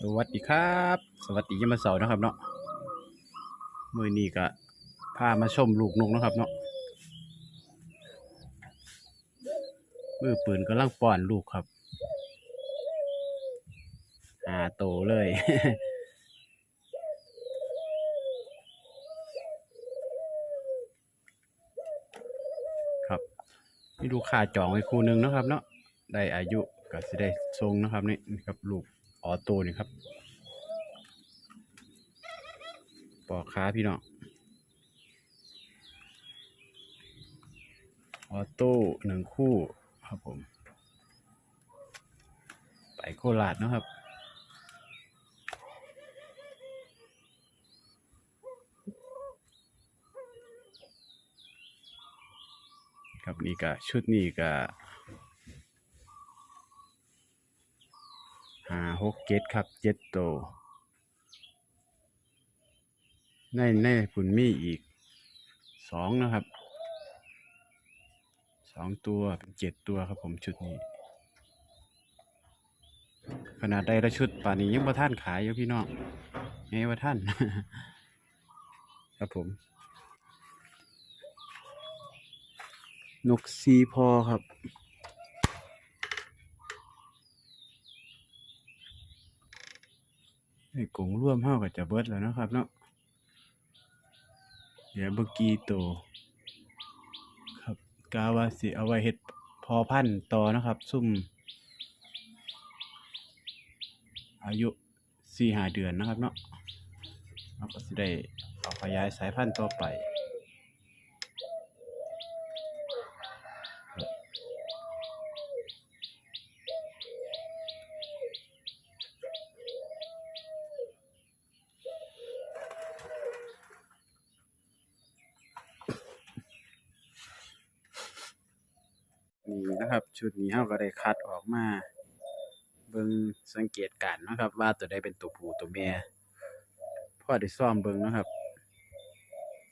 สวัสดีครับ สวัสดียามมาเสาร์นะครับเนาะมือนี้ก็พามาชมลูกนกนะครับเนาะมือปืนกำลังป้อนลูกครับหาโตเลย ครับมีลูกค้าจองไว้คู่หนึ่งนะครับเนาะได้อายุก็สิได้ทรงนะครับนี่นี่ครับลูก ออโต้นี่ครับปอกขาพี่น้องออโต้หนึ่งคู่ครับผม ไปโคราชเนาะครับครับนี่ก็ชุดนี้ก็ ห้าหกเจ็ดครับเจ็ดโตวในในผุนมีอีกสองนะครับสองตัวเป็นเจ็ดตัวครับผมชุดนี้ ขนาดได้ละชุดป่านนี้ยังบ่ท่านขายอยู่พี่น้องไงว่าท่าน ครับผม นกซีพอครับ ไอ้กงร่วมห้ากับจะเบิดแล้วนะครับเนาะเดี๋ยวเบอกีโตวครับกาวาสิเอาไว้เฮ็ดพอพันต่อนะครับ ซุ่ม อายุสี่หาเดือนนะครับเนาะเราก็จะได้เอาขยายสายพันธุ์ต่อไป นี่นะครับ ชุดนี้เราก็ได้คัดออกมา เบิ่งสังเกตการนะครับ ว่าตัวใดเป็นตัวผู้ตัวแม่พ่อได้ซ่อมเบิ่งนะครับ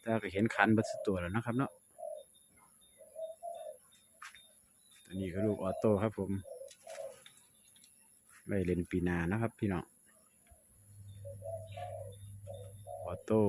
แต่ก็เห็นคันบัสตัวแล้วนะครับเนาะตัวนี้ก็ลูกออโต้ครับผมไว้เล่นปีนานะครับ พี่น้องออโต้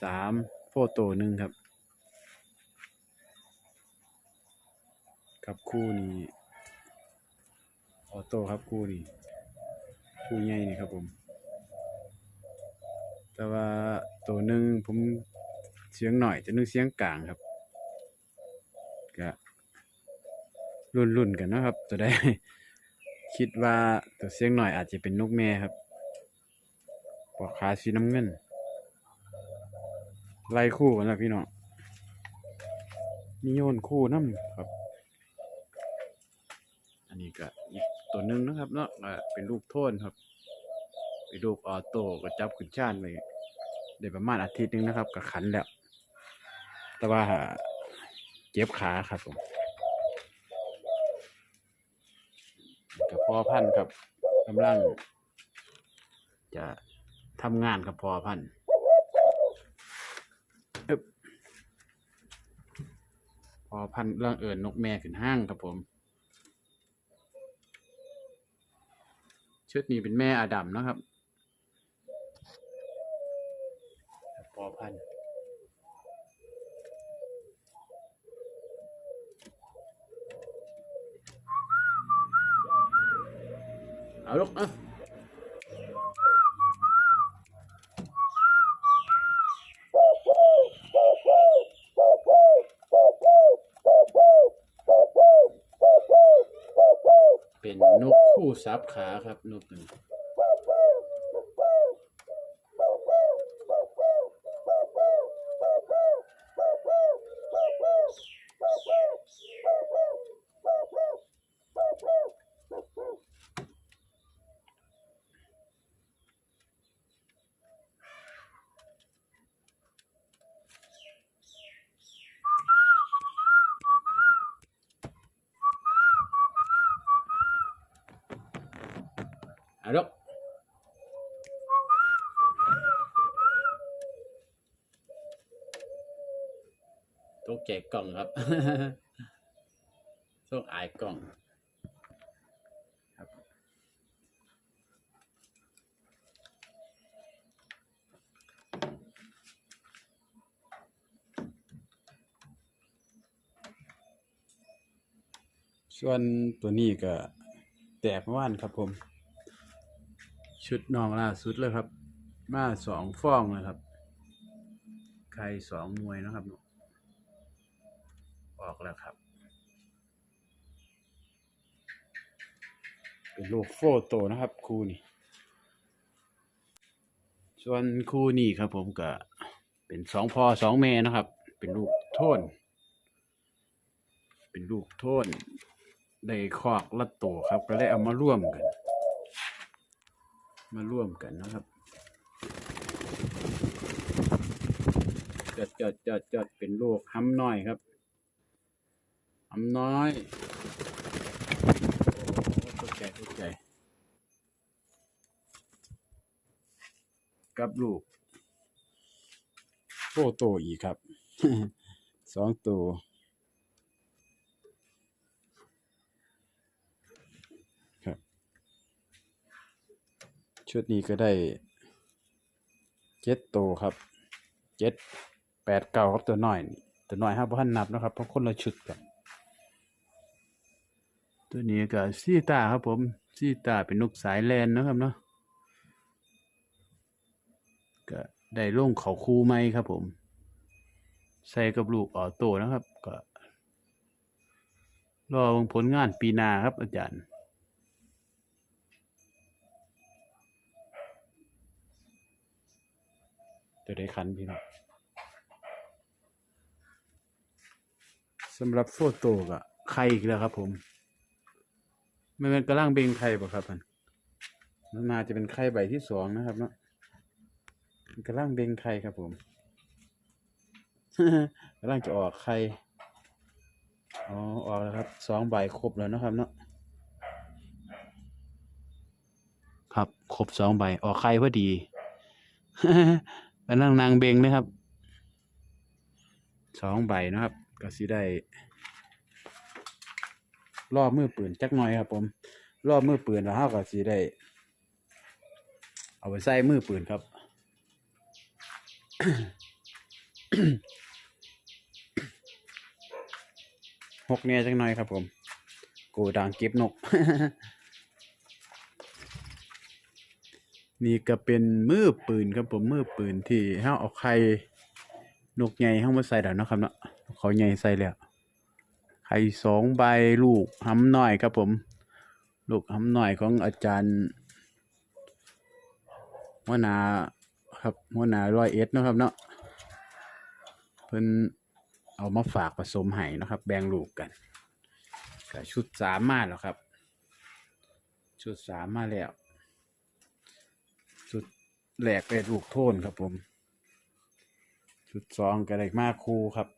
สามโฟโต้หนึ่งครับ กับคู่นี้ออโต้ครับคู่นี้คู่ใหญ่นี่ครับผม แต่ว่าตัวหนึ่งผมเสียงหน่อยตัวหนึ่งเสียงกลางครับก็รุ่นรุ่นกันนะครับ จะได้ คิดว่าตัวเสียงหน่อยอาจจะเป็นนกแม่ครับปอกขาสีน้ำเงินไล่คู่กันแล้วพี่น้องมีโยนคู่น้ำครับ นนี้ก็อีกตัวหนึ่งนะครับเนาะเป็นลูกโทนครับ เป็นลูกออโต้ก็จับขึ้นชานไปได้ประมาณอาทิตย์หนึงนะครับก็ขันแล้ว แต่ว่าเจ็บขาครับผมกับพ่อพันธ์ครับกำลัง จะทำงานกับพ่อพันธ์พอพันเรื่องเอิญนกแม่ขึ้นห้างครับผม ชุดนี้เป็นแม่อาดัมนะครับปอพันเอาลูกอะเป็นนก คู่ซับขาครับนกหนึ่ง เอาลูกตุ๊กแกกล่องครับต้องอายกล่องครับส่วนตัวนี้ก็แตกเมื่อวานครับผม ชุดน้องล่าสุดเลยครับ มาสองฟองเลยครับ ไข่สองมวยนะครับ ออกแล้วครับ เป็นลูกโฟโตนะครับครูนี่ส่วนครูนี่ครับ ผมก็เป็นสองพ่อสองแม่นะครับ เป็นลูกโทน เป็นลูกโทนได้คอกละโตครับ ก็เลยเอามาร่วมกัน มาร่วมกันนะครับจดจดจดจดเป็นลูกห้ำน้อยครับห้ำน้อยโอ้ตกใจตกใจ กับลูกโฟโตอีกครับ สองตัว ชุดนี้ก็ได้เจ็ดตัวครับเจ็ดแปดเก้าครับตัวน้อยตัวน้อยห้าพันนับนะครับเพราะคนละชุดกันตัวนี้ก็ซีตาครับผมซีตาเป็นนกสายแลนนะครับเนาะก็ได้ลงเขาคูไหมครับผม ใส่กับลูกออโต้นะครับ ก็รอผลงานปีนาครับอาจารย์ จะได้คันพี่น้องสำหรับโฟโต้ก็ไข่อีกแล้วครับ ผมไม่เป็นกระล่างเบงไข่ป่ะครับมันมันน่าจะเป็นไข่ใบที่สองนะครับเนาะกำลังเบ่งไข่ครับผมกำลังจะออกไข่ อ๋อ ออกแล้วครับ สองใบครบแล้วนะครับเนาะ ครับ ครบสองใบ ออกไข่พอดี กำลังนางเบงนะครับสองใบนะครับ ก็สิได้รอบมือปืนจักหน่อยครับผม รอบมือปืนแล้วเราก็สิได้ เอาไปใส่มือปืนครับ หกเนี่ยจังหน่อยครับผม กูดังเก็บนก นี่ก็เป็นมือปืนครับผมมือปืนที่เฮาเอาไข่นกใหญ่เฮามาใส่แล้วนะครับเนาะเขาใหญ่ใส่แล้วไข่สองใบลูกห้ำหน้อยครับผม ลูกห้ำหน้อยของอาจารย์หัวหนาครับหัวหนาร้อยเอ็ดนะครับเนาะเพิ่นเอามาฝากผสมไห้นะครับ แบ่งลูกกันกชุดสามมาแล้วครับ ชุดสามมาแล้ว แหลกเป็นลูกโทนครับผม ชุดสองก็ได้มาคูครับ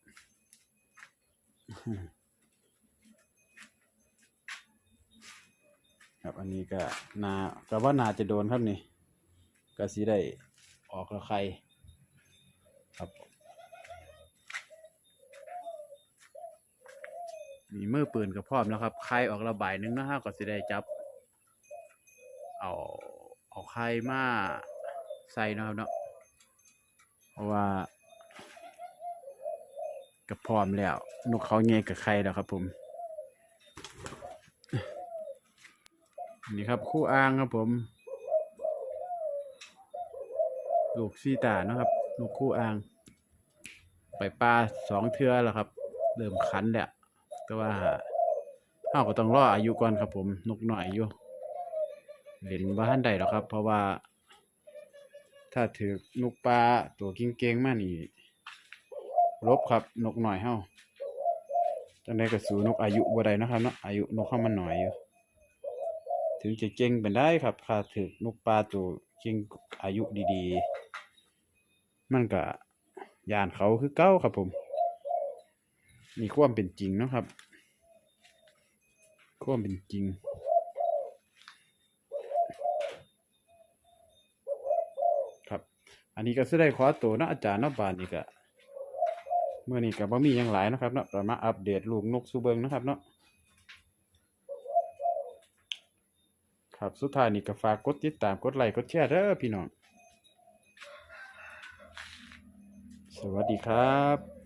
ครับอันนี้ก็นาก็ว่านาจะโดนครับนี่ก็สีได้ออกแล้วใครครับมีมือปืนกับพร้อมแล้วครับใครออกระบายหนึงนะฮะก็สิได้จับ เอาเอาใครมา ใส่นะครับเนาะเพราะว่ากับพร้อมแล้วนกเขาเงยกับใครแล้วครับ ผมนี่ครับ คู่อ้างครับผมลูกซีตานะครับลูกคู่อ้าง ไปปลาสองเทือแล้วครับเริ่มคันแล้วแต่ว่าเฮาก็ต้องรออายุก่อนครับผมนกหน่อยอยู่เล่นบ้านใดหรอครับ เพราะว่า ถ้าถือนกปลาตัวเกงมานี่ลบครับนกหน่อยเฮาจังไดก็สูนกอายุบ่ได้นะครับเนาะอายุนกเฮามันหน่อยอยู่ถึงจะเก่งเป็นได้ครับถ้าถือนกปลาตัวเก่งอายุดีๆ มันก็ยานเขาคือเก้าครับผมมีความเป็นจริงนะครับความเป็นจริง ครับ อันนี้ก็จะได้ขอตัวเนาะอาจารย์เนาะบานนี่ก็เมื่อนี้ก็บ่มีหยังหลายนะครับเนาะประมาอัปเดตลูกนกสู่เบิงนะครับเนาะครับสุดท้ายนี่ก็ฝากกดติดตามกดไลค์กดแชร์เด้อพี่น้อง สวัสดีครับ